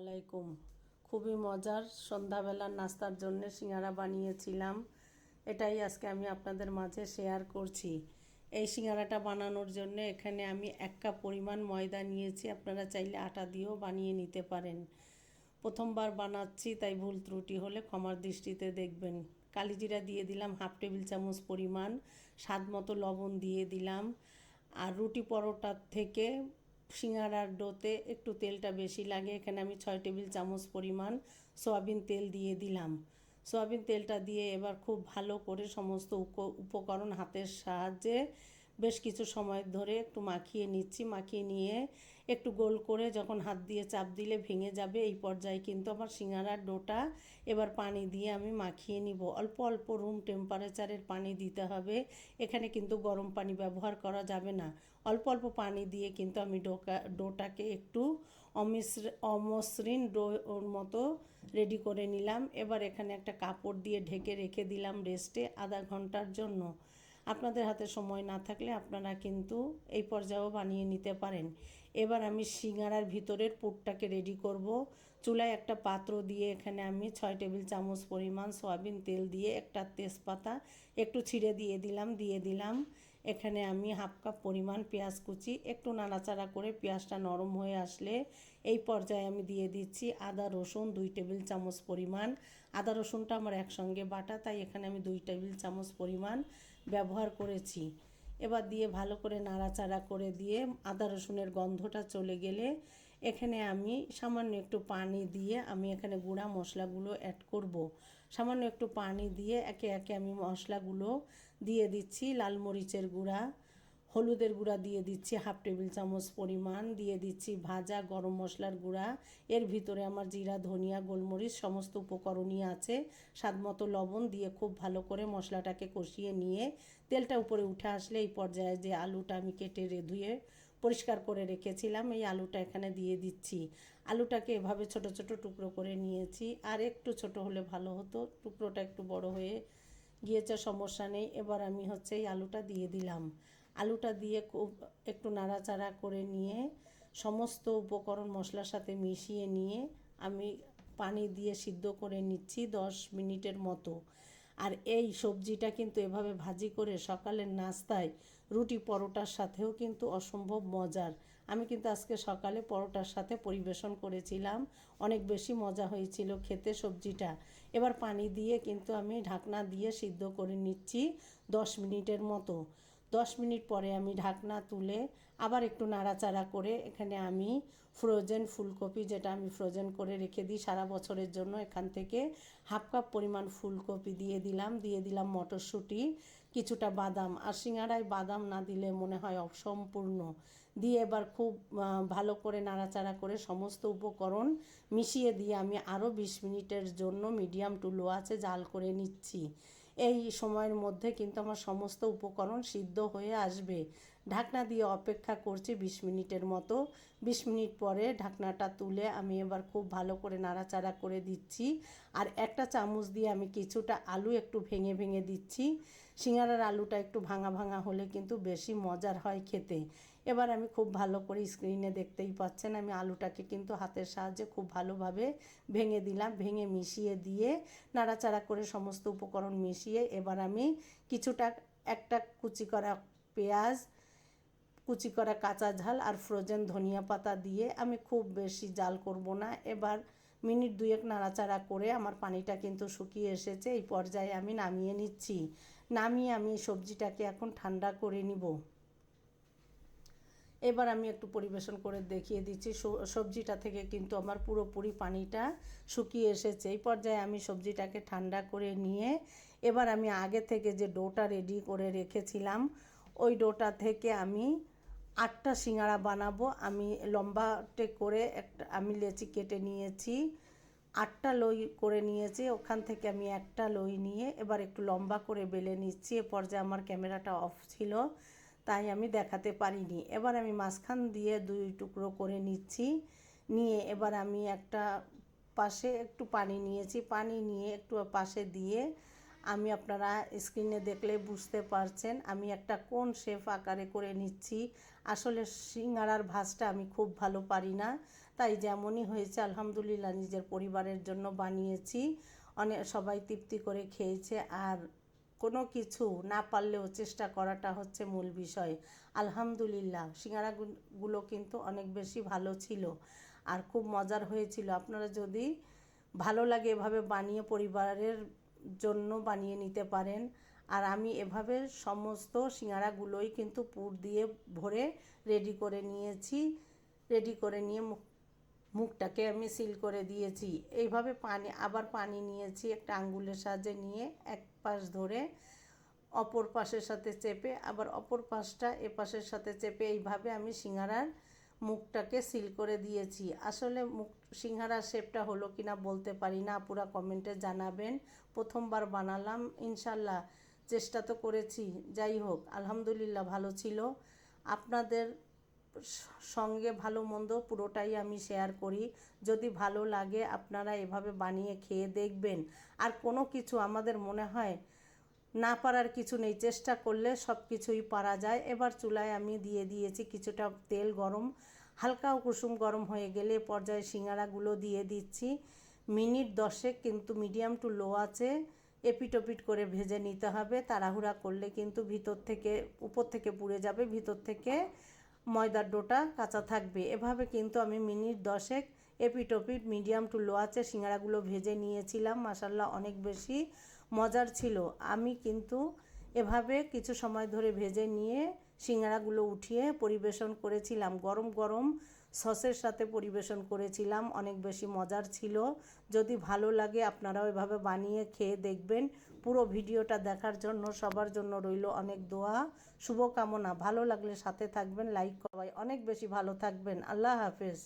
আলাইকুম। খুবই মজার সন্ধ্যাবেলার নাস্তার জন্য সিঙ্গারা বানিয়েছিলাম। এটাই আজকে আমি আপনাদের মাঝে শেয়ার করছি। এই সিঙ্গারাটা বানানোর জন্য এখানে আমি এক কাপ পরিমাণ ময়দা নিয়েছি। আপনারা চাইলে আটা দিয়েও বানিয়ে নিতে পারেন। প্রথমবার বানাচ্ছি, তাই ভুল ত্রুটি হলে ক্ষমার দৃষ্টিতে দেখবেন। কালিজিরা দিয়ে দিলাম হাফ টেবিল চামচ পরিমাণ, স্বাদ মতো লবণ দিয়ে দিলাম। আর রুটি পরোটার থেকে সিঙ্গারার ডোতে একটু তেলটা বেশি লাগে। এখানে আমি ছয় টেবিল চামচ পরিমাণ সয়াবিন তেল দিয়ে দিলাম। সয়াবিন তেলটা দিয়ে এবার খুব ভালো করে সমস্ত উপ- উপকরণ হাতের সাহায্যে বেশ কিছু সময় ধরে একটু মাখিয়ে নিচ্ছি, মাখিয়ে নিয়ে একটু গোল করে যখন হাত দিয়ে চাপ দিলে ভেঙে যাবে, এই পর্যায়ে কিন্তু আমার সিঙ্গারার ডোটা এবার পানি দিয়ে আমি মাখিয়ে নিব। অল্প অল্প রুম টেম্পারেচারের পানি দিতে হবে। এখানে কিন্তু গরম পানি ব্যবহার করা যাবে না। অল্প অল্প পানি দিয়ে কিন্তু আমি ডোকা, ডোটাকে একটু অমিশ্র, অমসৃণ ডোর মতো রেডি করে নিলাম। এবার এখানে একটা কাপড় দিয়ে ঢেকে রেখে দিলাম রেস্টে আধা ঘণ্টার জন্য। আপনাদের হাতে সময় না থাকলে আপনারা কিন্তু এই পর্যায়েও বানিয়ে নিতে পারেন। এবার আমি সিঙ্গারার ভিতরের পুরটাকে রেডি করব। চুলায় একটা পাত্র দিয়ে এখানে আমি ছয় টেবিল চামচ পরিমাণ সয়াবিন তেল দিয়ে একটা তেজপাতা একটু ছিঁড়ে দিয়ে দিলাম দিয়ে দিলাম। এখানে আমি হাফ কাপ পরিমাণ পেঁয়াজ কুচি, একটু নাড়াচাড়া করে পেঁয়াজটা নরম হয়ে আসলে এই পর্যায়ে আমি দিয়ে দিচ্ছি আদা, রসুন দুই টেবিল চামচ পরিমাণ। আদা, রসুনটা আমার একসঙ্গে বাটা, তাই এখানে আমি দুই টেবিল চামচ পরিমাণ ব্যবহার করেছি। এবার দিয়ে ভালো করে নাড়াচাড়া করে দিয়ে আদা, রসুনের গন্ধটা চলে গেলে এখানে আমি সামান্য একটু পানি দিয়ে আমি এখানে গুঁড়া মশলাগুলো অ্যাড করব। সামান্য একটু পানি দিয়ে একে একে আমি মশলাগুলো দিয়ে দিচ্ছি, লাল মরিচের গুঁড়া, হলুদের গুঁড়া দিয়ে দিচ্ছি, হাফ টেবিল চামচ পরিমাণ দিয়ে দিচ্ছি, ভাজা গরম মশলার গুঁড়া, এর ভিতরে আমার জিরা, ধনিয়া, গোলমরিচ সমস্ত উপকরণই আছে, স্বাদ মতো লবণ দিয়ে খুব ভালো করে মশলাটাকে কষিয়ে নিয়ে তেলটা উপরে উঠে আসলে এই পর্যায়ে যে আলুটা আমি কেটে রে ধুয়ে পরিষ্কার করে রেখেছিলাম, এই আলুটা এখানে দিয়ে দিচ্ছি। আলুটাকে এভাবে ছোট ছোট টুকরো করে নিয়েছি, আর একটু ছোট হলে ভালো হতো, টুকরোটা একটু বড় হয়ে গিয়েছে, সমস্যা নেই। এবার আমি হচ্ছে এই আলুটা দিয়ে দিলাম। আলুটা দিয়ে খুব একটু নাড়াচাড়া করে নিয়ে, সমস্ত উপকরণ মশলার সাথে মিশিয়ে নিয়ে আমি পানি দিয়ে সিদ্ধ করে নিচ্ছি দশ মিনিটের মতো। আর এই সবজিটা কিন্তু এভাবে ভাজি করে সকালের নাস্তায় রুটি পরোটার সাথেও কিন্তু অসম্ভব মজার। আমি কিন্তু আজকে সকালে পরোটার সাথে পরিবেশন করেছিলাম। অনেক বেশি মজা হয়েছিল খেতে সবজিটা। এবার পানি দিয়ে কিন্তু আমি ঢাকনা দিয়ে সিদ্ধ করে নিচ্ছি দশ মিনিটের মতো। দশ মিনিট পরে আমি ঢাকনা তুলে আবার একটু নাড়াচাড়া করে এখানে আমি ফ্রোজেন ফুলকপি যেটা আমি ফ্রোজেন করে রেখে দিই সারা বছরের জন্য এখান থেকে হাফ কাপ পরিমাণ ফুলকপি দিয়ে দিলাম দিয়ে দিলাম মটরশুঁটি। কিছুটা বাদাম। আর সিঙাড়ায় বাদাম না দিলে মনে হয় অসম্পূর্ণ। দিয়ে এবার খুব ভালো করে নাড়াচাড়া করে সমস্ত উপকরণ মিশিয়ে দিয়ে আমি আরও বিশ মিনিটের জন্য মিডিয়াম টু লো আছে জাল করে নিচ্ছি। এই সময়ের মধ্যে কিন্তু আমার সমস্ত উপকরণ সিদ্ধ হয়ে আসবে। ঢাকনা দিয়ে অপেক্ষা করছি বিশ মিনিটের মতো। বিশ মিনিট পরে ঢাকনাটা তুলে আমি এবার খুব ভালো করে নাড়াচাড়া করে দিচ্ছি। আর একটা চামচ দিয়ে আমি কিছুটা আলু একটু ভেঙে ভেঙে দিচ্ছি। সিঙ্গারার আলুটা একটু ভাঙা ভাঙা হলে কিন্তু বেশি মজার হয় খেতে। এবার আমি খুব ভালো করে স্ক্রিনে দেখতেই পাচ্ছেন, আমি আলুটাকে কিন্তু হাতের সাহায্যে খুব ভালোভাবে ভেঙে দিলাম, ভেঙে মিশিয়ে দিয়ে নাড়াচাড়া করে সমস্ত উপকরণ মিশিয়ে এবার আমি কিছুটা, একটা কুচি করা পেঁয়াজ কুচি করা কাঁচা ঝাল আর ফ্রোজেন ধনিয়া পাতা দিয়ে আমি খুব বেশি জাল করব না। এবার মিনিট দুয়েক নাড়াচাড়া করে আমার পানিটা কিন্তু শুকিয়ে এসেছে, এই পর্যায়ে আমি নামিয়ে নিচ্ছি। নামিয়ে আমি সবজিটাকে এখন ঠান্ডা করে নিব। এবার আমি একটু পরিবেশন করে দেখিয়ে দিচ্ছি সবজিটা থেকে কিন্তু আমার পুরোপুরি পানিটা শুকিয়ে এসেছে। এই পর্যায়ে আমি সবজিটাকে ঠান্ডা করে নিয়ে এবার আমি আগে থেকে যে ডোটা রেডি করে রেখেছিলাম, ওই ডোটা থেকে আমি আটটা সিঙ্গারা বানাবো। আমি লম্বাটে করে একটা, আমি লেচি কেটে নিয়েছি। আটটা লই করে নিয়েছি, ওখান থেকে আমি একটা লই নিয়ে এবার একটু লম্বা করে বেলে নিচ্ছি। এ পর্যায়ে আমার ক্যামেরাটা অফ ছিল, তাই আমি দেখাতে পারিনি। এবার আমি মাঝখান দিয়ে দুই টুকরো করে নিচ্ছি। নিয়ে এবার আমি একটা পাশে একটু পানি নিয়েছি। পানি নিয়ে একটু পাশে দিয়ে আমি আপনারা স্ক্রিনে দেখলে বুঝতে পারছেন, আমি একটা কোন শেফ আকারে করে নিচ্ছি। আসলে সিঙ্গারার ভাজটা আমি খুব ভালো পারি না, তাই যেমনই হয়েছে আলহামদুলিল্লাহ নিজের পরিবারের জন্য বানিয়েছি। অনেক সবাই তৃপ্তি করে খেয়েছে আর কোনো কিছু না পারলেও চেষ্টা করাটা হচ্ছে মূল বিষয়। আলহামদুলিল্লাহ, সিঙ্গারাগুলো কিন্তু অনেক বেশি ভালো ছিল আর খুব মজার হয়েছিল। আপনারা যদি ভালো লাগে এভাবে বানিয়ে পরিবারের জন্য বানিয়ে নিতে পারেন। আর আমি এভাবে সমস্ত সিঙ্গারাগুলোই কিন্তু পুর দিয়ে ভরে রেডি করে নিয়েছি। রেডি করে নিয়ে মুখ মুখটাকে আমি সিল করে দিয়েছি। এইভাবে পানি, আবার পানি নিয়েছি একটা আঙ্গুলের সাহায্যে নিয়ে এক পাশ ধরে। অপর পাশের সাথে চেপে, আবার অপর পাশটা এ পাশের সাথে চেপে এইভাবে আমি সিঙ্গারার মুখটাকে সিল করে দিয়েছি। আসলে মুখ সিঙ্গারার শেপটা হলো কিনা বলতে পারি না পুরা কমেন্টে জানাবেন। প্রথমবার বানালাম, ইনশাল্লাহ চেষ্টা তো করেছি। যাই হোক, আলহামদুলিল্লাহ ভালো ছিল। আপনাদের সঙ্গে ভালো মন্দ পুরোটাই আমি শেয়ার করি। যদি ভালো লাগে, আপনারা এভাবে বানিয়ে খেয়ে দেখবেন। আর কোনো কিছু আমাদের মনে হয় না পারার কিছু নেই, চেষ্টা করলে সব কিছুই পারা যায়। এবার চুলায় আমি দিয়ে দিয়েছি কিছুটা তেল গরম হালকা কুসুম গরম হয়ে গেলে পর্যায়ে সিঙ্গারাগুলো দিয়ে দিচ্ছি। মিনিট দশেক কিন্তু মিডিয়াম টু লো আছে এপিটোপিট করে ভেজে নিতে হবে। তাড়াহুড়া করলে কিন্তু ভিতর থেকে, উপর থেকে পুড়ে যাবে, ভিতর থেকে ময়দার ডোটা কাঁচা থাকবে। এভাবে কিন্তু আমি মিনিট দশেক এপিটোপিট মিডিয়াম টু লো আছে, সিঙ্গারাগুলো ভেজে নিয়েছিলাম মাসাল্লাহ অনেক বেশি মজার ছিল। আমি কিন্তু এভাবে কিছু সময় ধরে ভেজে নিয়ে সিঙ্গারাগুলো উঠিয়ে পরিবেশন করেছিলাম। গরম গরম সসের সাথে পরিবেশন করেছিলাম। অনেক বেশি মজার ছিল। যদি ভালো লাগে আপনারাও এভাবে বানিয়ে খেয়ে দেখবেন। পুরো ভিডিওটা দেখার জন্য, সবার জন্য রইল অনেক দোয়া। শুভকামনা। ভালো লাগলে সাথে থাকবেন, লাইক করাই। অনেক বেশি ভালো থাকবেন। আল্লাহ হাফেজ।